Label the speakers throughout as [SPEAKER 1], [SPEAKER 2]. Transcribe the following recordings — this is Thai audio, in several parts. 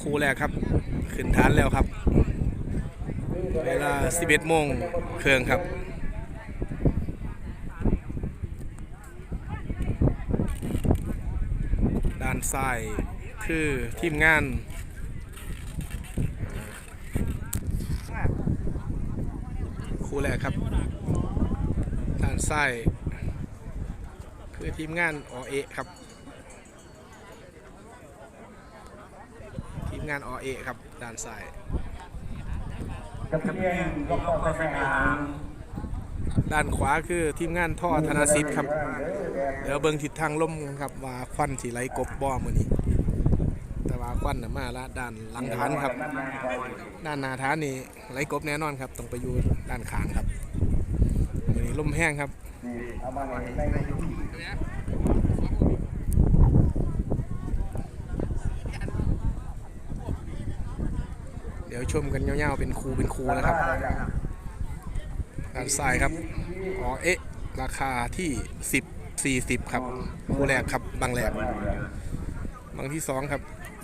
[SPEAKER 1] คู่แรกครับ ขึ้นฐานแล้วครับ เวลา 11โมงเครื่องครับด้านซ้ายคือทีมงานคู่แรกครับด้านซ้าย คือทีมงานอเอครับ ทีมงานอเอครับด้านซ้าย
[SPEAKER 2] กับเพียงก็ข้าไปหา
[SPEAKER 1] ด้านขวาคือทีมงานท่อธนาซิตครับ เดี๋ยวเบิ่งทิศทางลมกันครับว่าควันสีไหลกบบ่อมือนี้แต่ว่าควันน่ะมาละด้านหลังฐานครับ ด้านหน้าฐานนี่ไหลกบแน่นอนครับต้องไปอยู่ด้านข้างครับมือนี้ลมแห้งครับ
[SPEAKER 2] เอามาในใน
[SPEAKER 1] เดี๋ยวชมกันยาวๆเป็นครูเป็นครูนะครับด้านซ้ายครับอ๋อเอ๊ะ ราคาที่ 10 40 ครับ คู่แรกครับบางแรกบางที่ 2 ครับ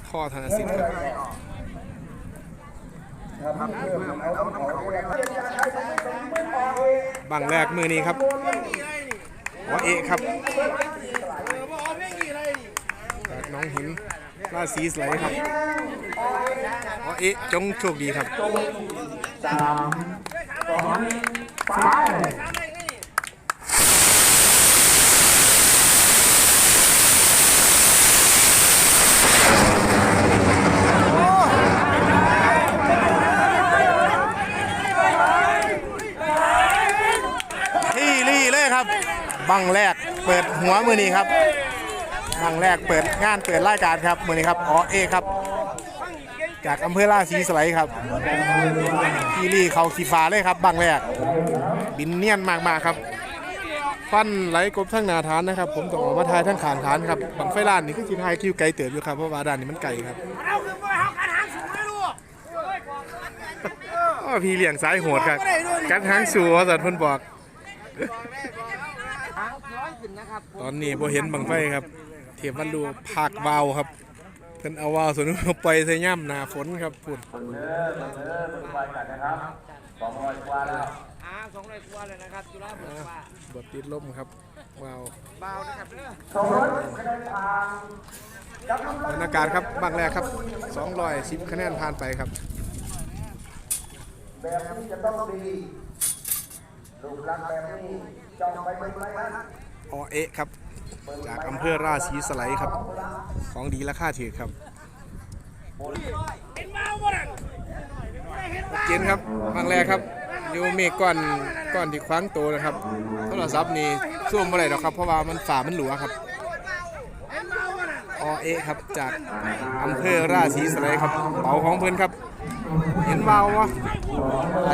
[SPEAKER 1] ท่อธนสิทธิ์ครับบางแรกมือนี้ครับ อ๋อเอะครับจากน้องหินราศีสไลครับอ๋อเอะจงโชคดีครับ
[SPEAKER 2] สามสองไป
[SPEAKER 1] ที่รี่เลยครับ บังแรกเปิดหัวมือนี้ครับบังแรกเปิดงานเปิดรายการครับมือนี้ครับอ๋อเอครับ จากอำเภอราศีสไลครับทีรี่เขาขีฟ้าเลยครับบังแรก บินเนียนมากๆครับฟันไหลกบทั้งหนาฐานนะครับ ผมต้องออกมาทายทั้งขานฐานครับบังไฟล้านนี่คือจีทายคิวไกลเติบอยู่ครับเพราะว่าด้านนี้มันไกลครับพี่เลี้ยงสายโหดครับกัดหางสูว่าสัตว์เพิ่นบอก ตอนนี้บ่เห็นบังไฟครับ เทียบวันดูภาควาวครับเพิ่นเอาวาวส่วนนึงเอาไปใส่ย่ำหนาฝนครับพุ่น
[SPEAKER 3] อ่าสองร้อยกว่าเลยนะครับจุฬาเบิกว่า
[SPEAKER 1] บทติดลมครับวาว
[SPEAKER 3] เบานะครับเด้อ
[SPEAKER 2] สองรถคะแนนทางกับน้ำ
[SPEAKER 1] บรรยากาศครับบางแรกครับ210คะแนนผ่านไปครับ
[SPEAKER 2] แบบนี้จะต้องดีรูปลักษณ์แบบนี้จ้องไปไม่ไปนะ
[SPEAKER 1] อเอะครับ จากอำเภอราศีสไลด์ครับ ของดีราคาถือครับ
[SPEAKER 3] เห็นเบาบ่นั่นเห็นเบ
[SPEAKER 1] ครับบางแรกครับอยู่เมฆก้อนก้อนที่คว้างโตนะครับโทรศัพท์นี่ซ่วมอะไรหรอกครับ เพราะว่ามันฝ่ามันหลัวครับ
[SPEAKER 3] เห็นเอ
[SPEAKER 1] เอะครับจากอำเภอราศีสไลยครับเป๋าของเพื่อนครับ เห็นวาววะ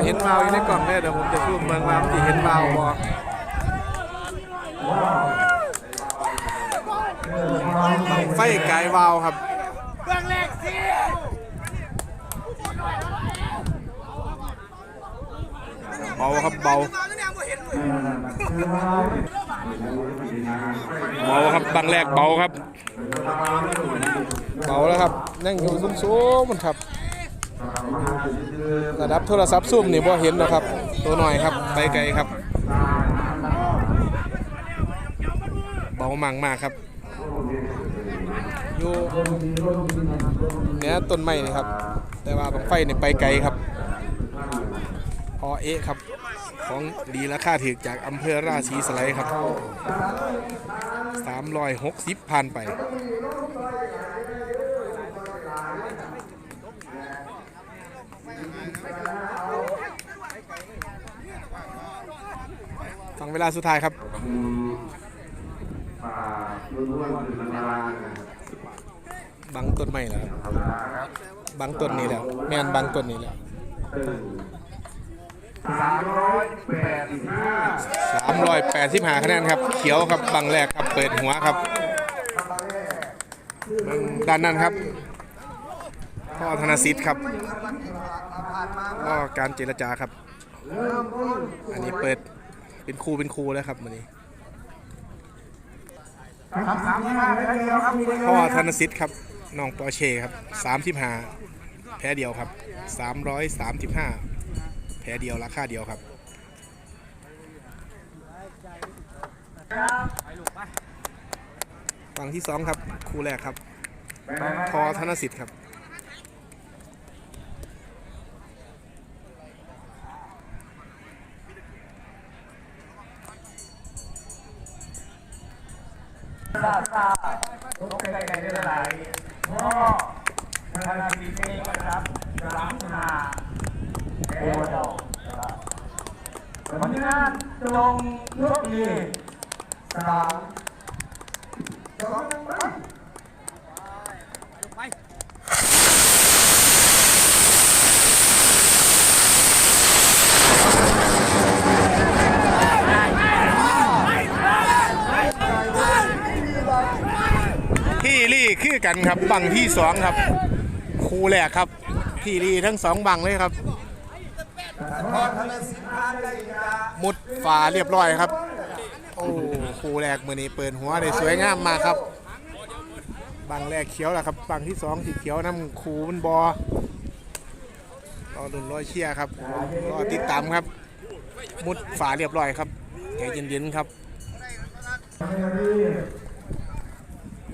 [SPEAKER 1] เห็นวาอยู่ในกล่องเนี่ยเดี๋ยวผมจะซูมเมืองวาวที่เห็นวาวบ่ ไฟไกายวาวครับ
[SPEAKER 3] เบื้องแรกสิ
[SPEAKER 1] เบาครับเบาเบาครับบางแรกเบาครับเบาแล้วครับนั่งอยู่สูงๆมันครับระดับโทรศัพท์ซูมนี่บ่เห็นนะครับ ตัวหน่อยครับไปไกลครับ เบามากมากครับ อยู่เนี้ยต้นไม้นี่ครับ แต่ว่าบังไฟนี่ไปไกลครับอเอครับ ของดีราคาถือจากอำเภอราศีสไลด์ครับ 360พันไปฟังเวลาสุดท้ายครับ บังต้นไม้แล้วครับบังต้นนี้แล้วแม่นบังต้นนี้แล้ว
[SPEAKER 2] สามร้อยแปดสิบห้า
[SPEAKER 1] สามร้อยแปดสิบห้าคะแนนครับ เขียวครับบังแรกครับเปิดหัวครับเบิ่งด้านนั้นครับพ่อธนสิทธิ์ครับก็การเจรจาครับ อันนี้เปิดเป็นครูเป็นครูแล้วครับวันนี้
[SPEAKER 2] ครับสามสิบห้าได้เดียวครับมีได้
[SPEAKER 1] พ่อธนสิทธิ์ครับน้องปอเช่ครับสามสิบห้าแพ้เดียวครับสามร้อยสามสิบห้าแพ้เดียวราคาเดียวครับฝั่งที่สองครับคู่แรกครับพอธนสิทธิ์ครับา
[SPEAKER 2] ซาทุกใจใจได้หลายพ่อธนาดีเองนะครับรัมนาเอวดอกวันนี้นะจงโชคดีสามสองหนึ่งไป
[SPEAKER 1] พี่ลี่ คือกันครับบังที่สองครับ คู่แรกครับพี่ลี่ทั้งสองบังเลยครับ มุดฝาเรียบร้อยครับ โอ้คู่แรกมือนี้เปิดหัวได้สวยงามมากครับ บังแรกเขียวแล้วครับ บังที่สองสีเขียวน้ำคูมันบอรอดุนรอเชียร์ครับรอติดตามครับ มุดฝาเรียบร้อยครับใจเย็นๆครับ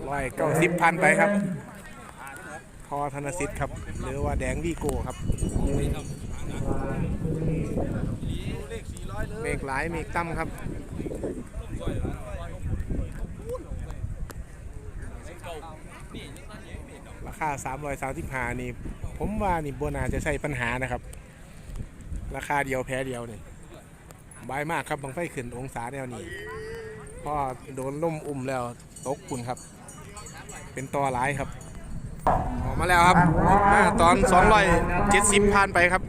[SPEAKER 1] ร้อยเก้าสิบพันไปครับ พอธนสิทธิ์ครับ หรือว่าแดงวีโก้ครับเมฆหลายเมฆต่ำครับราคา335นี่ ผมว่านี่บนาจะใช่ปัญหานะครับ ราคาเดียวแพ้เดียวนี่บายมากครับบังไฟขึ้นองศาแนวนี้พอโดนล่มอุ่มแล้ว ตกปุ่นครับ เป็นตัวร้ายครับ ออกมาแล้วครับอ่าตอน270ผ่านไปครับ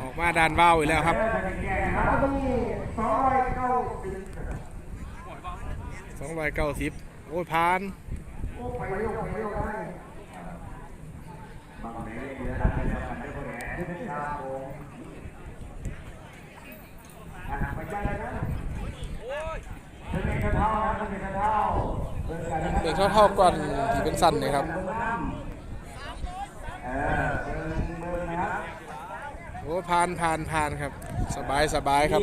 [SPEAKER 1] ออกมาด้านเบ้าอีกแล้วครับสองร้อยเก้าสิบโอ้ยพานเด็ก เท่าๆก่อนที่เป็นสั้นเลยครับโอ้ยพานพานพานครับ สบายสบายครับ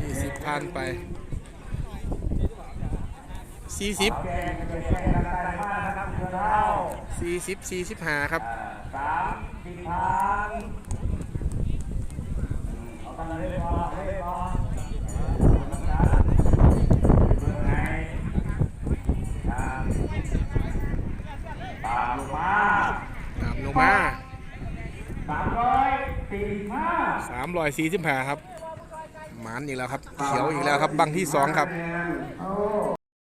[SPEAKER 1] ยี่สิบพานไปสี่สิบสี่สิบสี่สิบห้าครับ
[SPEAKER 2] สามสิบพันเอาตั ตามตามลงมา
[SPEAKER 1] ตามลงมา
[SPEAKER 2] สามร้อยสี่สิบห้า
[SPEAKER 1] สามร้อยสี่สิบห้าครับ หมานอีกแล้วครับ เขียวอีกแล้วครับ บังที่สองครับ
[SPEAKER 2] คะแนน